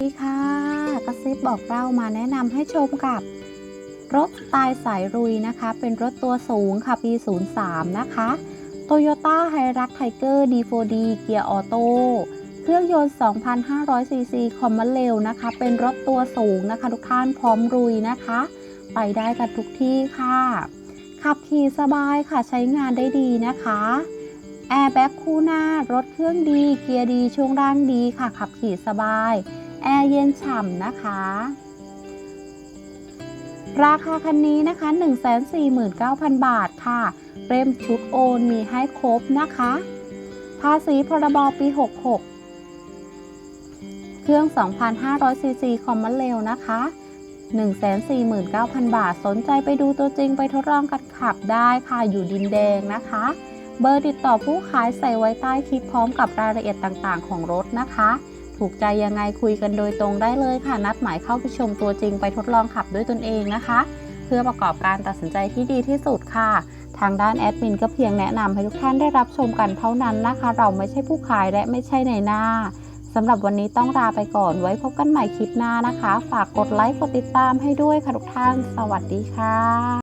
สวัสดีค่ะกระซิบบอกเรามาแนะนำให้ชมกับ รถสไตล์สายรุยนะคะ เป็นรถตัวสูงค่ะปี 03 นะคะ Toyota h i r u x Tiger D4D เกียร์ออโต้เครื่องยนต์ 2,500 ซีซีคอมมอนเร็วนะคะ เป็นรถตัวสูงนะคะ ทุกท่านพร้อมรุยนะคะ ไปได้กันทุกที่ค่ะ ขับขี่สบายค่ะใช้งานได้ดีนะคะแอร์แบ็กคู่หน้า รถเครื่องดี เกียร์ดี ช่วงล่างดีค่ะ ขับขี่สบาย แอร์เย็นฉ่ำนะคะ ราคาคันนี้นะคะ 149,000 บาทค่ะ เริ่มชุดโอนมีให้ครบนะคะ ภาษีพรบปี 66 เครื่อง 2,500 ซีซีคอมมอนเร็วนะคะ149,000 บาท สนใจไปดูตัวจริงไปทดลองกันขับได้ค่ะอยู่ดินแดงนะคะ เบอร์ติดต่อผู้ขายใส่ไว้ใต้คลิปพร้อมกับรายละเอียดต่างๆ ของรถนะคะ ถูกใจยังไงคุยกันโดยตรงได้เลยค่ะ นัดหมายเข้าไปชมตัวจริงไปทดลองขับด้วยตนเองนะคะ เพื่อประกอบการตัดสินใจที่ดีที่สุดค่ะ ทางด้านแอดมินก็เพียงแนะนำให้ทุกท่านได้รับชมกันเท่านั้นนะคะ เราไม่ใช่ผู้ขายและไม่ใช่ในหน้าสำหรับวันนี้ต้องลาไปก่อนไว้พบกันใหม่คลิปหน้านะคะ ฝากกดไลค์กดติดตามให้ด้วยค่ะทุกท่าน สวัสดีค่ะ